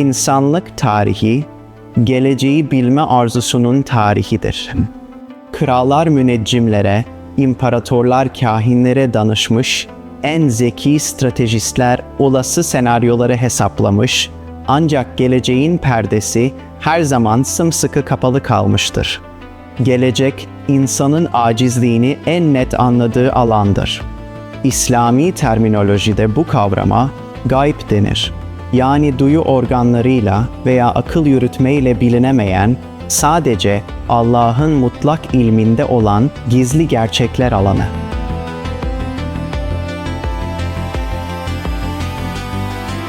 İnsanlık tarihi, geleceği bilme arzusunun tarihidir. Krallar müneccimlere, imparatorlar kahinlere danışmış, en zeki stratejistler olası senaryoları hesaplamış, ancak geleceğin perdesi her zaman sımsıkı kapalı kalmıştır. Gelecek, insanın acizliğini en net anladığı alandır. İslami terminolojide bu kavrama gayb denir. Yani duyu organlarıyla veya akıl yürütmeyle bilinemeyen, sadece Allah'ın mutlak ilminde olan gizli gerçekler alanı.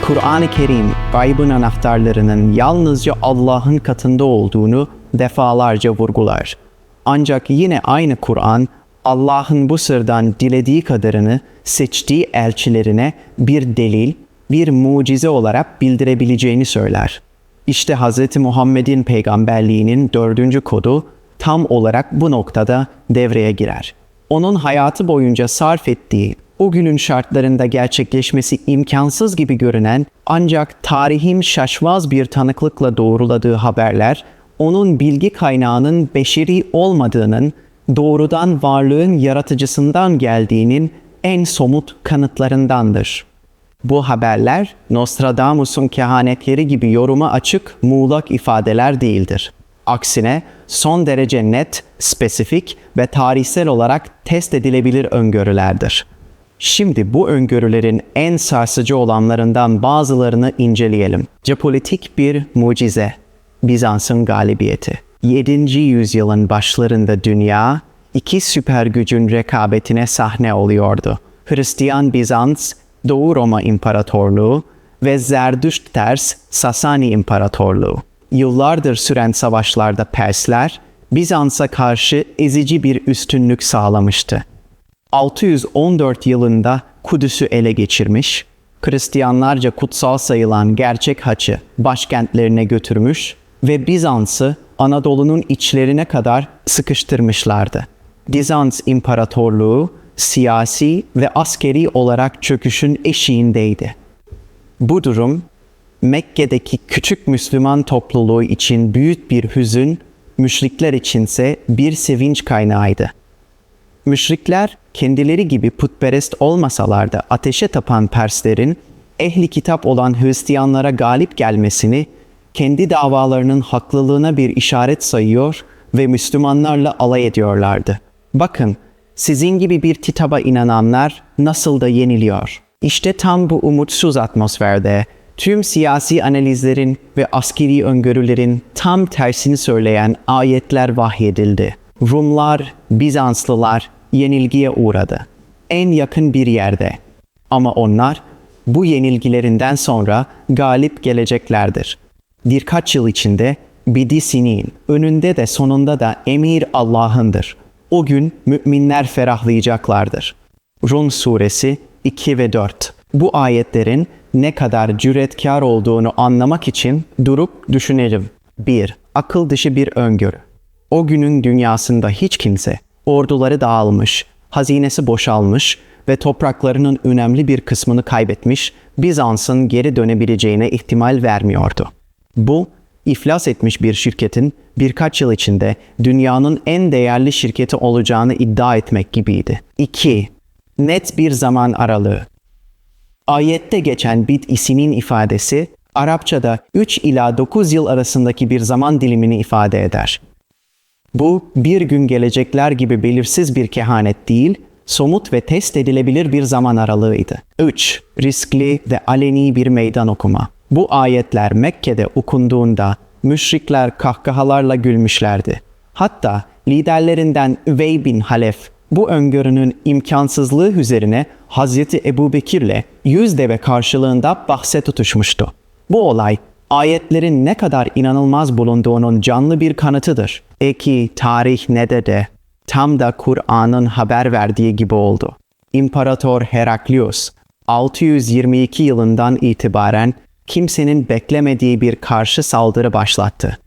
Kur'an-ı Kerim gaybın anahtarlarının yalnızca Allah'ın katında olduğunu defalarca vurgular. Ancak yine aynı Kur'an Allah'ın bu sırdan dilediği kadarını seçtiği elçilerine bir delil, bir mucize olarak bildirebileceğini söyler. İşte Hz. Muhammed'in peygamberliğinin dördüncü kodu tam olarak bu noktada devreye girer. Onun hayatı boyunca sarf ettiği o günün şartlarında gerçekleşmesi imkansız gibi görünen ancak tarihin şaşmaz bir tanıklıkla doğruladığı haberler onun bilgi kaynağının beşeri olmadığının, doğrudan varlığın yaratıcısından geldiğinin en somut kanıtlarındandır. Bu haberler Nostradamus'un kehanetleri gibi yoruma açık, muğlak ifadeler değildir. Aksine son derece net, spesifik ve tarihsel olarak test edilebilir öngörülerdir. Şimdi bu öngörülerin en sarsıcı olanlarından bazılarını inceleyelim. Jeopolitik bir mucize, Bizans'ın galibiyeti. 7. yüzyılın başlarında dünya, iki süper gücün rekabetine sahne oluyordu. Hristiyan Bizans, Doğu Roma İmparatorluğu ve Zerdüşt ters Sasani İmparatorluğu. Yıllardır süren savaşlarda Persler, Bizans'a karşı ezici bir üstünlük sağlamıştı. 614 yılında Kudüs'ü ele geçirmiş, Hristiyanlarca kutsal sayılan gerçek haçı başkentlerine götürmüş ve Bizans'ı Anadolu'nun içlerine kadar sıkıştırmışlardı. Bizans İmparatorluğu siyasi ve askeri olarak çöküşün eşiğindeydi. Bu durum Mekke'deki küçük Müslüman topluluğu için büyük bir hüzün, müşrikler içinse bir sevinç kaynağıydı. Müşrikler kendileri gibi putperest olmasalar da ateşe tapan Perslerin ehli kitap olan Hristiyanlara galip gelmesini kendi davalarının haklılığına bir işaret sayıyor ve Müslümanlarla alay ediyorlardı. Bakın, sizin gibi bir kitaba inananlar nasıl da yeniliyor. İşte tam bu umutsuz atmosferde tüm siyasi analizlerin ve askeri öngörülerin tam tersini söyleyen ayetler vahyedildi. Rumlar, Bizanslılar yenilgiye uğradı. En yakın bir yerde. Ama onlar bu yenilgilerinden sonra galip geleceklerdir. Birkaç yıl içinde Bidisinin önünde de sonunda da emir Allah'ındır. O gün müminler ferahlayacaklardır. Rum suresi 2 ve 4. Bu ayetlerin ne kadar cüretkar olduğunu anlamak için durup düşünelim. 1. Akıl dışı bir öngörü. O günün dünyasında hiç kimse orduları dağılmış, hazinesi boşalmış ve topraklarının önemli bir kısmını kaybetmiş Bizans'ın geri dönebileceğine ihtimal vermiyordu. Bu, iflas etmiş bir şirketin birkaç yıl içinde dünyanın en değerli şirketi olacağını iddia etmek gibiydi. 2. Net bir zaman aralığı. Ayette geçen bit isinin ifadesi Arapçada 3 ila 9 yıl arasındaki bir zaman dilimini ifade eder. Bu bir gün gelecekler gibi belirsiz bir kehanet değil, somut ve test edilebilir bir zaman aralığıydı. 3. Riskli ve aleni bir meydan okuma. Bu ayetler Mekke'de okunduğunda müşrikler kahkahalarla gülmüşlerdi. Hatta liderlerinden Üvey bin Halef bu öngörünün imkansızlığı üzerine Hazreti Ebu Bekir'le yüz deve karşılığında bahse tutuşmuştu. Bu olay ayetlerin ne kadar inanılmaz bulunduğunun canlı bir kanıtıdır. Eki tarih ne de tam da Kur'an'ın haber verdiği gibi oldu. İmparator Heraklius 622 yılından itibaren kimsenin beklemediği bir karşı saldırı başlattı.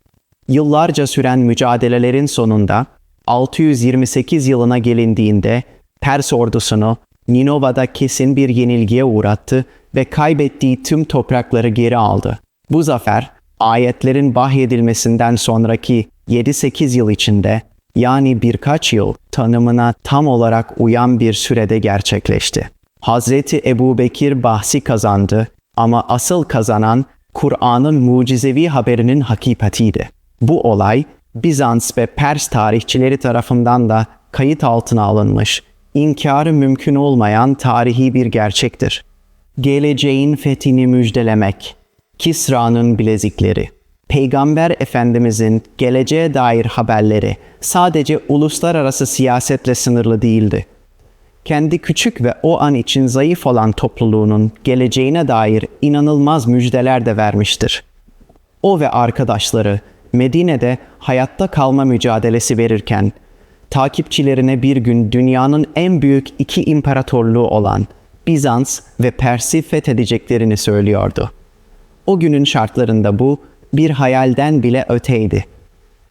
Yıllarca süren mücadelelerin sonunda 628 yılına gelindiğinde Pers ordusunu Ninova'da kesin bir yenilgiye uğrattı ve kaybettiği tüm toprakları geri aldı. Bu zafer, ayetlerin vahyedilmesinden sonraki 7-8 yıl içinde yani birkaç yıl tanımına tam olarak uyan bir sürede gerçekleşti. Hazreti Ebu Bekir bahsi kazandı ama asıl kazanan Kur'an'ın mucizevi haberinin hakikatiydi. Bu olay Bizans ve Pers tarihçileri tarafından da kayıt altına alınmış, inkarı mümkün olmayan tarihi bir gerçektir. Geleceğin fethini müjdelemek, Kisra'nın bilezikleri, Peygamber Efendimizin geleceğe dair haberleri sadece uluslararası siyasetle sınırlı değildi. Kendi küçük ve o an için zayıf olan topluluğunun geleceğine dair inanılmaz müjdeler de vermiştir. O ve arkadaşları Medine'de hayatta kalma mücadelesi verirken takipçilerine bir gün dünyanın en büyük iki imparatorluğu olan Bizans ve Pers'i fethedeceklerini söylüyordu. O günün şartlarında bu bir hayalden bile öteydi.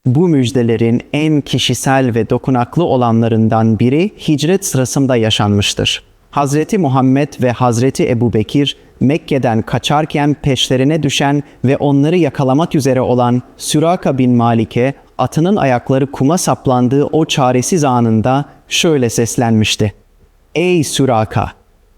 Bu müjdelerin en kişisel ve dokunaklı olanlarından biri hicret sırasında yaşanmıştır. Hazreti Muhammed ve Hazreti Ebu Bekir Mekke'den kaçarken peşlerine düşen ve onları yakalamak üzere olan Süraka bin Malik'e atının ayakları kuma saplandığı o çaresiz anında şöyle seslenmişti. Ey Süraka!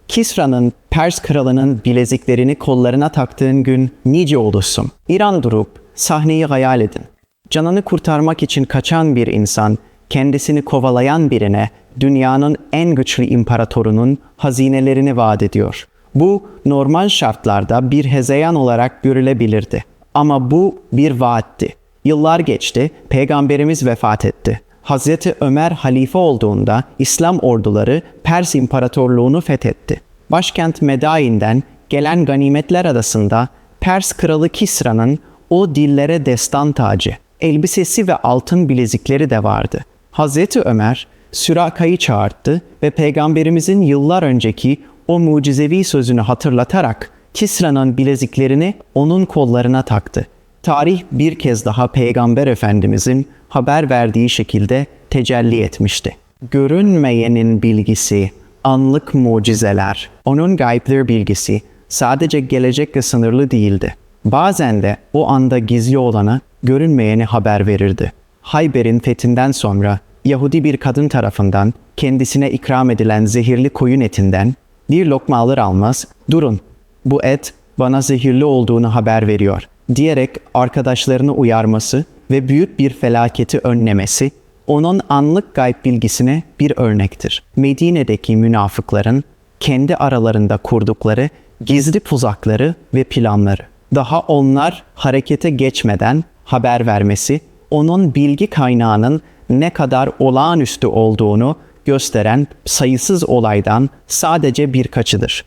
Kisra'nın, Pers kralının bileziklerini kollarına taktığın gün nice olursun. İran durup sahneyi hayal edin. Canını kurtarmak için kaçan bir insan, kendisini kovalayan birine dünyanın en güçlü imparatorunun hazinelerini vaat ediyor. Bu normal şartlarda bir hezeyan olarak görülebilirdi. Ama bu bir vaatti. Yıllar geçti, peygamberimiz vefat etti. Hazreti Ömer halife olduğunda İslam orduları Pers İmparatorluğunu fethetti. Başkent Medain'den gelen ganimetler arasında Pers kralı Kisra'nın o dillere destan tacı, elbisesi ve altın bilezikleri de vardı. Hazreti Ömer Süraka'yı çağırttı ve peygamberimizin yıllar önceki o mucizevi sözünü hatırlatarak Kisra'nın bileziklerini onun kollarına taktı. Tarih bir kez daha Peygamber Efendimizin haber verdiği şekilde tecelli etmişti. Görünmeyenin bilgisi, anlık mucizeler, onun gaybler bilgisi sadece gelecekle sınırlı değildi. Bazen de o anda gizli olanı görünmeyeni haber verirdi. Hayber'in fethinden sonra Yahudi bir kadın tarafından kendisine ikram edilen zehirli koyun etinden bir lokma alır almaz, durun bu et bana zehirli olduğunu haber veriyor diyerek arkadaşlarını uyarması ve büyük bir felaketi önlemesi onun anlık gayb bilgisine bir örnektir. Medine'deki münafıkların kendi aralarında kurdukları gizli tuzakları ve planları. Daha onlar harekete geçmeden haber vermesi, onun bilgi kaynağının ne kadar olağanüstü olduğunu gösteren sayısız olaydan sadece birkaçıdır.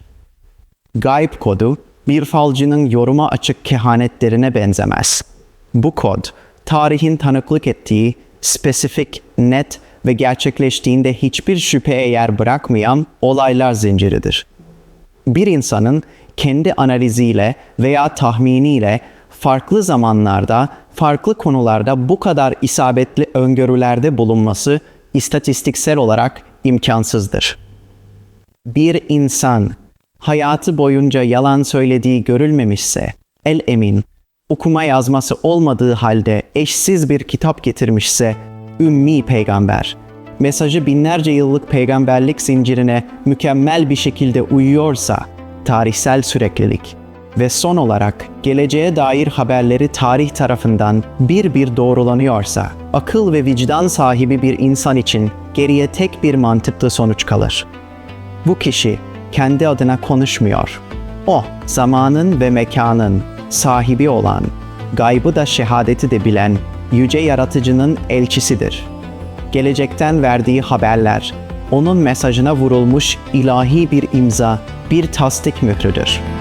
Gayb kodu bir falcının yoruma açık kehanetlerine benzemez. Bu kod, tarihin tanıklık ettiği spesifik, net ve gerçekleştiğinde hiçbir şüpheye yer bırakmayan olaylar zinciridir. Bir insanın kendi analiziyle veya tahminiyle farklı zamanlarda, farklı konularda bu kadar isabetli öngörülerde bulunması istatistiksel olarak imkansızdır. Bir insan hayatı boyunca yalan söylediği görülmemişse, el emin, okuma yazması olmadığı halde eşsiz bir kitap getirmişse, ümmi peygamber, mesajı binlerce yıllık peygamberlik zincirine mükemmel bir şekilde uyuyorsa, tarihsel süreklilik ve son olarak geleceğe dair haberleri tarih tarafından bir bir doğrulanıyorsa, akıl ve vicdan sahibi bir insan için geriye tek bir mantıklı sonuç kalır. Bu kişi kendi adına konuşmuyor. O, zamanın ve mekanın sahibi olan, gaybı da şehadeti de bilen yüce yaratıcının elçisidir. Gelecekten verdiği haberler, onun mesajına vurulmuş ilahi bir imza, bir tasdik mührüdür.''